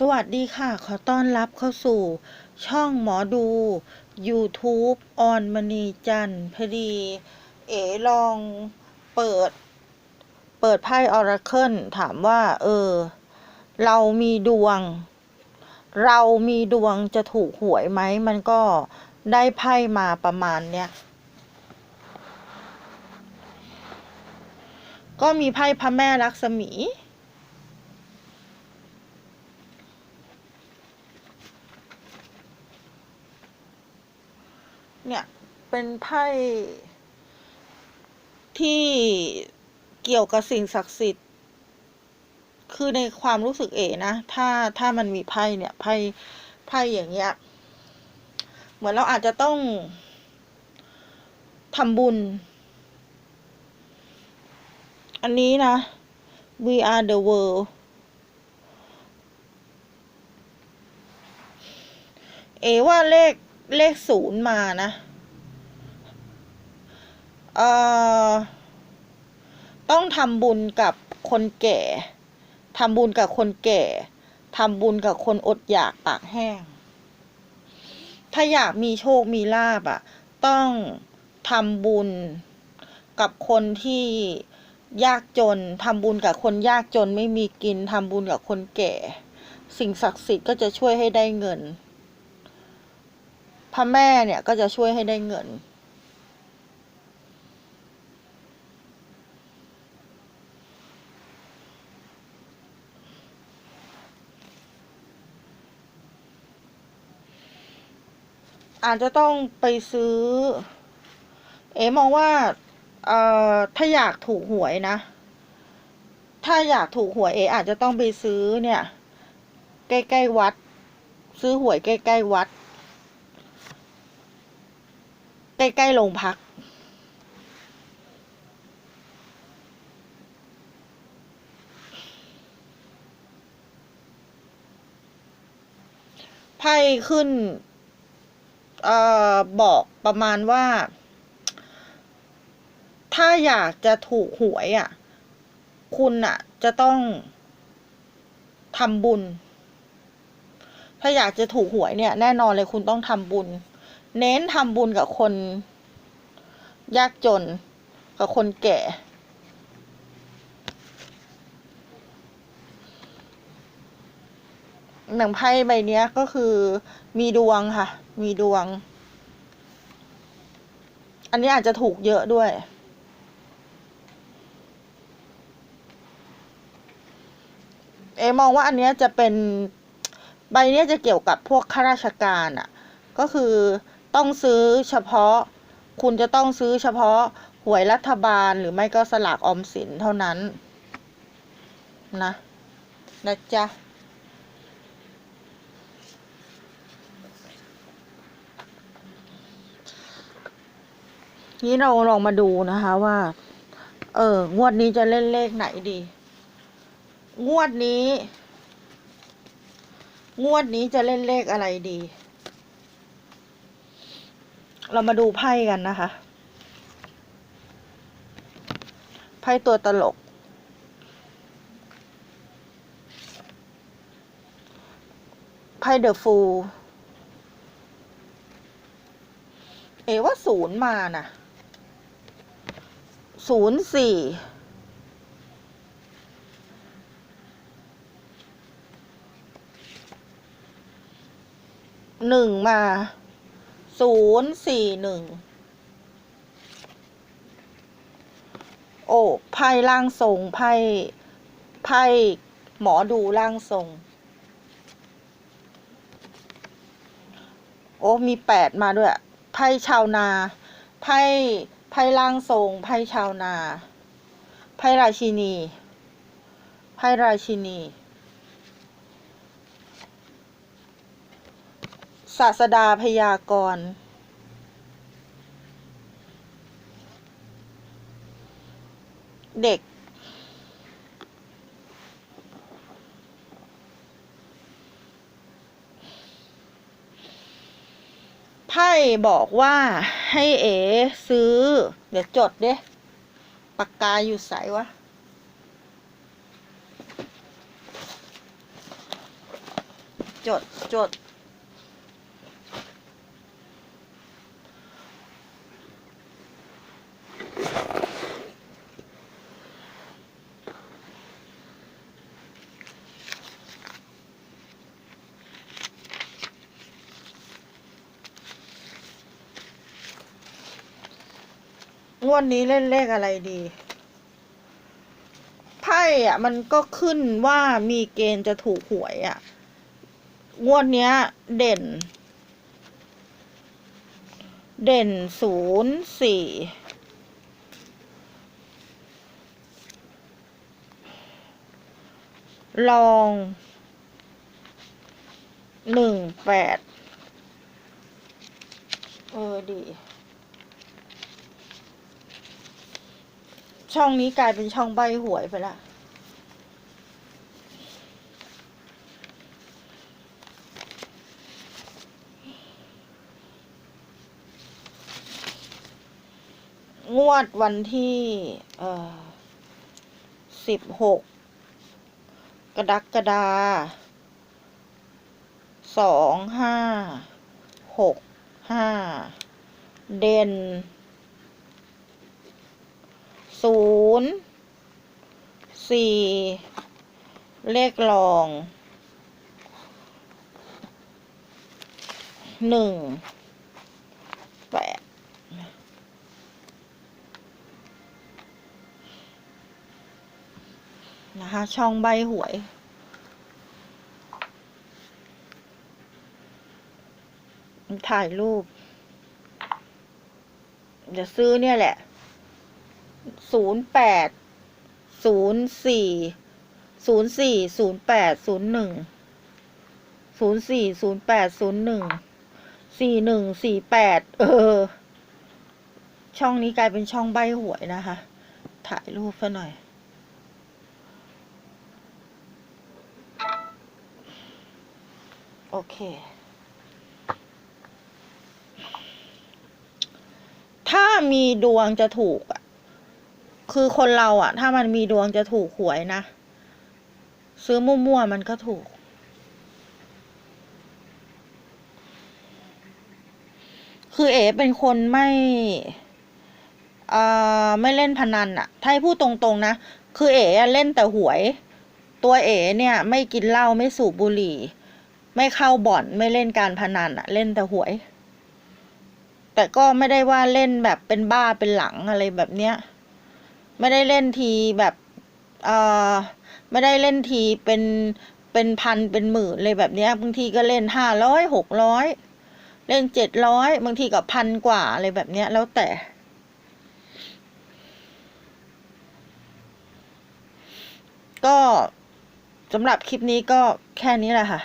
สวัสดีค่ะ ขอต้อนรับเข้าสู่ ช่องหมอดู YouTube ออนมณีจันทร์พอดี เอ๋ลองเปิด เปิดไพ่ออราเคิลถามว่า เออ เรามีดวง เรามีดวงจะถูกหวยไหม มันก็ได้ไพ่มาประมาณเนี้ยก็มีไพ่พระแม่ลักษมี เนี่ย เป็นไพ่ที่เกี่ยวกับสิ่งศักดิ์สิทธิ์ คือในความรู้สึกเอนะ ถ้าถ้ามันมีไพ่เนี่ยไพ่ไพ่อย่างเงี้ย เหมือนเราอาจจะต้องทำบุญ อันนี้นะ we are the world เอว่าเลขเลขศูนย์มานะ เอ่อต้องทำบุญกับคนแก่ทำบุญกับคนแก่ทำบุญกับคนอดอยากปากแห้ง ถ้าอยากมีโชคมีลาบอะ ต้องทำบุญกับคนที่ยากจนทำบุญกับคนยากจนไม่มีกินทำบุญกับคนแก่ สิ่งศักดิ์สิทธิ์ก็จะช่วยให้ได้เงิน พระแม่เนี่ยก็จะช่วยให้ได้เงิน อาจจะต้องไปซื้อ เอ๋มองว่าเอ่อถ้าอยากถูกหวยนะ ถ้าอยากถูกหวยเอ๋อาจจะต้องไปซื้อเนี่ย ใกล้ๆวัด ซื้อหวยใกล้ๆวัด ใกล้ๆโรงพักไพ่ขึ้น เอ่อบอกประมาณว่า ถ้าอยากจะถูกหวยอะ คุณอะ จะต้องทำบุญ ถ้าอยากจะถูกหวยเนี่ย แน่นอนเลยคุณต้องทำบุญ เน้นทำบุญกับคน ยากจน กับคนแก่หนังไพ่ใบนี้ก็คือมีดวงค่ะ มีดวง อันนี้อาจจะถูกเยอะด้วย เอมองว่าอันนี้จะเป็นใบเนี้ยจะเกี่ยวกับพวกข้าราชการอะ่ะ ก็คือต้องซื้อเฉพาะ คุณจะต้องซื้อเฉพาะหวยรัฐบาลหรือไม่ก็สลากออมสินเท่านั้น นะนะจ๊ะ นี้เราลองมาดูนะคะว่า เออ งวดนี้จะเล่นเลขไหนดี งวดนี้ งวดนี้จะเล่นเลขอะไรดี เรามาดูไพ่กันนะคะ ไพ่ตัวตลก ไพ่เดอะฟูลเอว่าศูนย์มาน่ะ ศูนย์สี่หนึ่งมาศูนย์สี่หนึ่งโอ้ไพ่ร่างทรงไพ่ไพ่หมอดูร่างทรง โอ้มีแปดมาด้วยไพ่ชาวนาไพ่ ไพ่ล่างทรงไพ่ชาวนาไพ่ราชินีไพ่ราชินี ศาสดาพยากรณ์เด็ก บอกว่าให้เอ๋ซื้อ เดี๋ยวจดเด้ปากกาอยู่ใสวะ จดจด งวดนี้เล่นเลขอะไรดี ไพ่อะมันก็ขึ้นว่ามีเกณฑ์จะถูกหวยอะงวดเนี้ย เด่น เด่นศูนย์สี่ลองหนึ่งแปดเออดี ช่องนี้กลายเป็นช่องใบหวยไปละงวดวันที่เอ่อสิบหกกระดักกระดาสองห้าหกห้าเด่น ศูนย์สี่เลขรองหนึ่งแปดนะคะ ช่องใบหวยถ่ายรูปเดี๋ยวซื้อเนี่ยแหละ ศูนย์แปดศูนย์สี่ศูนย์สี่ศูนย์แปดศูนย์หนึ่งศูนย์สี่ศูนย์แปดศูนย์หนึ่งสี่หนึ่งสี่แปดเออ ช่องนี้กลายเป็นช่องใบหวยนะคะ ถ่ายรูปซะหน่อย โอเค ถ้ามีดวงจะถูก คือคนเราอะถ้ามันมีดวงจะถูกหวยนะ ซื้อมั่วๆมันก็ถูก คือเอ๋เป็นคนไม่เอ่อไม่เล่นพนันอะถ้าให้พูดตรงๆนะ คือเอ๋เล่นแต่หวย ตัวเอ๋เนี่ย ไม่กินเหล้าไม่สูบบุหรี่ ไม่เข้าบ่อนไม่เล่นการพนันอะเล่นแต่หวย แต่ก็ไม่ได้ว่าเล่นแบบเป็นบ้าเป็นหลังอะไรแบบเนี้ย ไม่ได้เล่นทีแบบเอ่อไม่ได้เล่นทีเป็นเป็นพันเป็นหมื่นเลยแบบเนี้ยบางทีก็เล่นห้าร้อยหกร้อยเล่นเจ็ดร้อยบางทีก็พันกว่าอะไรแบบเนี้ยแล้วแต่ ก็สำหรับคลิปนี้ก็แค่นี้แหละค่ะ